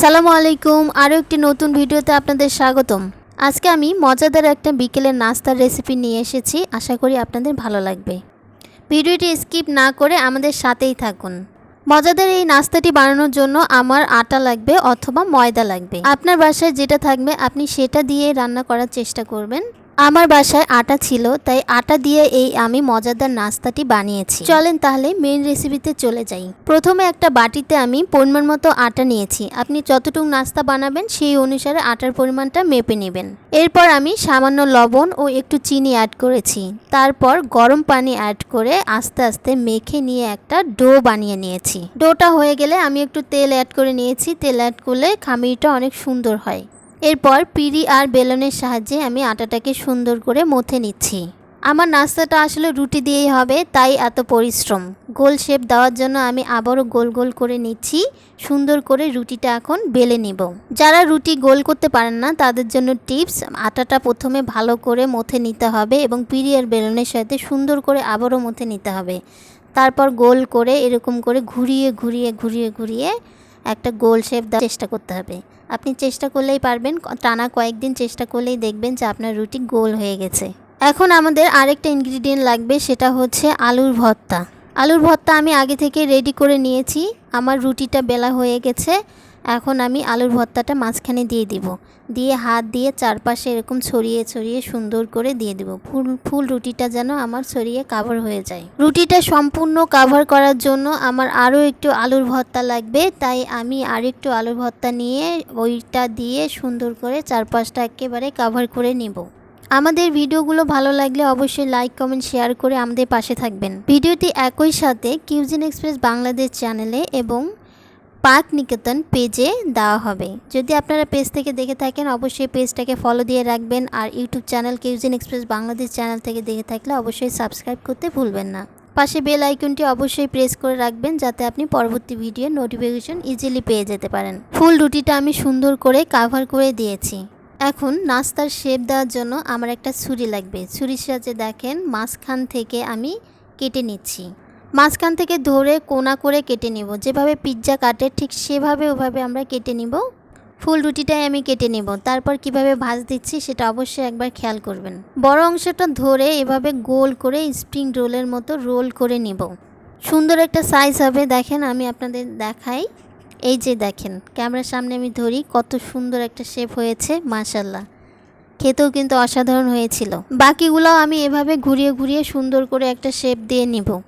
সালামু আলাইকুম। আরও একটি নতুন ভিডিওতে আপনাদের স্বাগতম। আজকে আমি মজাদার একটা বিকেলের নাস্তার রেসিপি নিয়ে এসেছি। আশা করি আপনাদের ভালো লাগবে। ভিডিওটি স্কিপ না করে আমাদের সাথেই থাকুন। মজাদার এই নাস্তাটি বানানোর জন্য আমার আটা লাগবে অথবা ময়দা লাগবে। আপনার বাসায় যেটা থাকবে, আপনি সেটা দিয়ে রান্না করার চেষ্টা করবেন। আমার বাসায় আটা ছিল, তাই আটা দিয়ে এই আমি মজাদার নাস্তাটি বানিয়েছি। চলেন তাহলে মেন রেসিপিতে চলে যাই। প্রথমে একটা বাটিতে আমি পরিমাণ মতো আটা নিয়েছি। আপনি যতটুকু নাস্তা বানাবেন, সেই অনুসারে আটার পরিমাণটা মেপে নেবেন। এরপর আমি সামান্য লবণ ও একটু চিনি অ্যাড করেছি। তারপর গরম পানি অ্যাড করে আস্তে আস্তে মেখে নিয়ে একটা ডো বানিয়ে নিয়েছি। ডোটা হয়ে গেলে আমি একটু তেল অ্যাড করে নিয়েছি। তেল অ্যাড করলে খামিরটা অনেক সুন্দর হয়। এরপর পিড়ি আর বেলনের সাহায্যে আমি আটাটাকে সুন্দর করে মথে নিচ্ছি। আমার নাস্তাটা আসলে রুটি দিয়েই হবে, তাই এত পরিশ্রম। গোল শেপ দেওয়ার জন্য আমি আবারও গোল গোল করে নিচ্ছি, সুন্দর করে রুটিটা এখন বেলে নিব। যারা রুটি গোল করতে পারেন না, তাদের জন্য টিপস, আটাটা প্রথমে ভালো করে মথে নিতে হবে এবং পিড়ি আর বেলনের সাথে সুন্দর করে আবারও মথে নিতে হবে। তারপর গোল করে এরকম করে ঘুরিয়ে ঘুরিয়ে ঘুরিয়ে ঘুরিয়ে একটা গোল শেপ দেওয়ার চেষ্টা করতে হবে। আপনি চেষ্টা করলেই পারবেন, টানা কয়েকদিন চেষ্টা করলেই দেখবেন যে আপনার রুটি গোল হয়ে গেছে। এখন আমাদের আরেকটা ইনগ্রিডিয়েন্ট লাগবে, সেটা হচ্ছে আলুর ভর্তা। আলুর ভর্তা আমি আগে থেকে রেডি করে নিয়েছি। আমার রুটিটা বেলা হয়ে গেছে। এখন আমি আলুর ভর্তাটা মাঝখানে দিয়ে দিব। দিয়ে হাত দিয়ে চারপাশে এরকম ছড়িয়ে ছড়িয়ে সুন্দর করে দিয়ে দিব। ফুল ফুল রুটিটা যেন আমার ছড়িয়ে কাভার হয়ে যায়। রুটিটা সম্পূর্ণ কাভার করার জন্য আমার আরও একটু আলুর ভর্তা লাগবে। তাই আমি আর একটু আলুর ভর্তা নিয়ে ওইটা দিয়ে সুন্দর করে চারপাশটা একেবারে কাভার করে নিব। আমাদের ভিডিওগুলো ভালো লাগলে অবশ্যই লাইক কমেন্ট শেয়ার করে আমাদের পাশে থাকবেন। ভিডিওটি একই সাথে কিউজিন এক্সপ্রেস বাংলাদেশ চ্যানেলে এবং পার্ক নিকেতন পেজে দেওয়া হবে। যদি আপনারা পেজ থেকে দেখে থাকেন, অবশ্যই পেজটাকে ফলো দিয়ে রাখবেন আর YouTube channel cuisine express Bangladesh channel থেকে দেখে থাকলে অবশ্যই সাবস্ক্রাইব করতে ভুলবেন না। পাশে বেল আইকনটি অবশ্যই প্রেস করে রাখবেন যাতে আপনি পরবর্তী ভিডিও নোটিফিকেশন ইজিলি পেয়ে যেতে পারেন। ফুল রুটিটা আমি সুন্দর করে কাভার করে দিয়েছি। এখন নাস্তার শেপ দেওয়ার জন্য আমার একটা ছুরি লাগবে। ছুরির সাহায্যে দেখেন মাঝখান থেকে আমি কেটে নিচ্ছি। মাঝখান থেকে ধরে কোনা করে কেটে নিব। যেভাবে পিৎজা কাটে, ঠিক সেভাবে ওভাবে আমরা কেটে নিব। ফুল রুটিটাই আমি কেটে নেব। তারপর কীভাবে ভাজ দিচ্ছি সেটা অবশ্যই একবার খেয়াল করবেন। বড় অংশটা ধরে এভাবে গোল করে স্প্রিং রোলের মতো রোল করে নিব। সুন্দর একটা সাইজ হবে। দেখেন, আমি আপনাদের দেখাই। এই যে দেখেন, ক্যামেরার সামনে আমি ধরি। কত সুন্দর একটা শেপ হয়েছে মাশাল্লাহ খেতেও কিন্তু অসাধারণ হয়েছিল। বাকিগুলোও আমি এভাবে ঘুরিয়ে ঘুরিয়ে সুন্দর করে একটা শেপ দিয়ে নিব।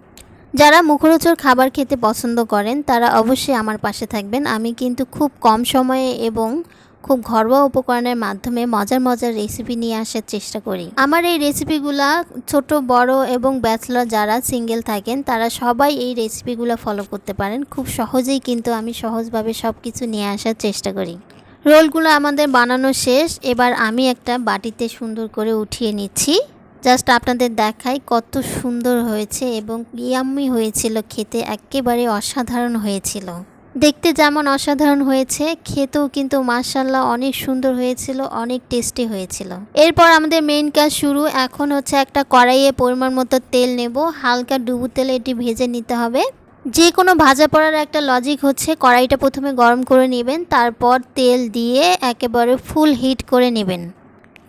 যারা মুখরোচক খাবার খেতে পছন্দ করেন, তারা অবশ্যই আমার পাশে থাকবেন। আমি কিন্তু খুব কম সময়ে এবং খুব ঘরোয়া উপকরণের মাধ্যমে মজার মজার রেসিপি নিয়ে আসার চেষ্টা করি। আমার এই রেসিপিগুলা ছোট, বড় এবং ব্যাচলর যারা সিঙ্গেল থাকেন, তারা সবাই এই রেসিপিগুলো ফলো করতে পারেন। খুব সহজেই কিন্তু আমি সহজভাবে সব কিছু নিয়ে আসার চেষ্টা করি। রোলগুলো আমাদের বানানো শেষ। এবার আমি একটা বাটিতে সুন্দর করে উঠিয়ে নিচ্ছি। জাস্ট আপনাদের দেখাই কত সুন্দর হয়েছে এবং ইয়াম্মি হয়েছিল খেতে, একেবারে অসাধারণ হয়েছিল। দেখতে যেমন অসাধারণ হয়েছে, খেতেও কিন্তু মার্শাল্লাহ অনেক সুন্দর হয়েছিল, অনেক টেস্টি হয়েছিল। এরপর আমাদের মেইন কাজ শুরু, এখন হচ্ছে একটা কড়াইয়ে পরিমাণ মতো তেল নেব, হালকা ডুবু তেলে এটি ভেজে নিতে হবে। যে কোনো ভাজা পড়ার একটা লজিক হচ্ছে কড়াইটা প্রথমে গরম করে নেবেন, তারপর তেল দিয়ে একেবারে ফুল হিট করে নেবেন।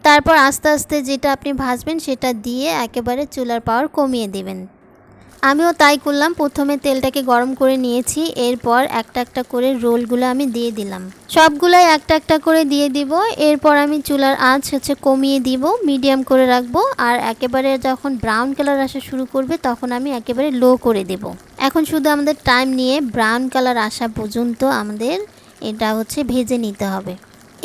তারপর আস্তে আস্তে যেটা আপনি ভাজবেন সেটা দিয়ে একেবারে চুলার পাওয়ার কমিয়ে দেবেন। আমিও তাই করলাম। প্রথমে তেলটাকে গরম করে নিয়েছি। এরপর একটা একটা করে রোলগুলো আমি দিয়ে দিলাম। সবগুলাই একটা একটা করে দিয়ে দিব। এরপর আমি চুলার আঁচ হচ্ছে কমিয়ে দিব, মিডিয়াম করে রাখব আর একেবারে যখন ব্রাউন কালার আসা শুরু করবে তখন আমি একেবারে লো করে দেব। এখন শুধু আমাদের টাইম নিয়ে ব্রাউন কালার আসা পর্যন্ত আমাদের এটা হচ্ছে ভেজে নিতে হবে।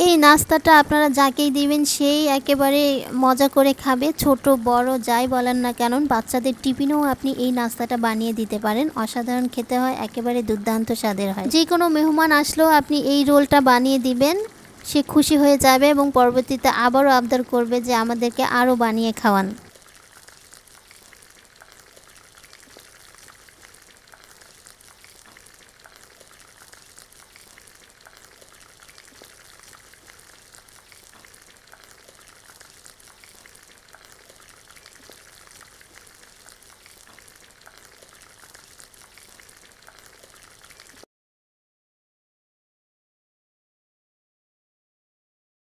এই নাস্তাটা আপনারা যাকেই দিবেন, সেই একেবারে মজা করে খাবে। ছোট, বড়, যাই বলেন না কেন, বাচ্চাদের টিফিনেও আপনি এই নাস্তাটা বানিয়ে দিতে পারেন। অসাধারণ খেতে হয়, একেবারে দুর্দান্ত স্বাদের হয়। যে কোনো মেহমান আসলেও আপনি এই রোলটা বানিয়ে দিবেন, সে খুশি হয়ে যাবে এবং পরবর্তীতে আবারও আবদার করবে যে আমাদেরকে আরও বানিয়ে খাওয়ান।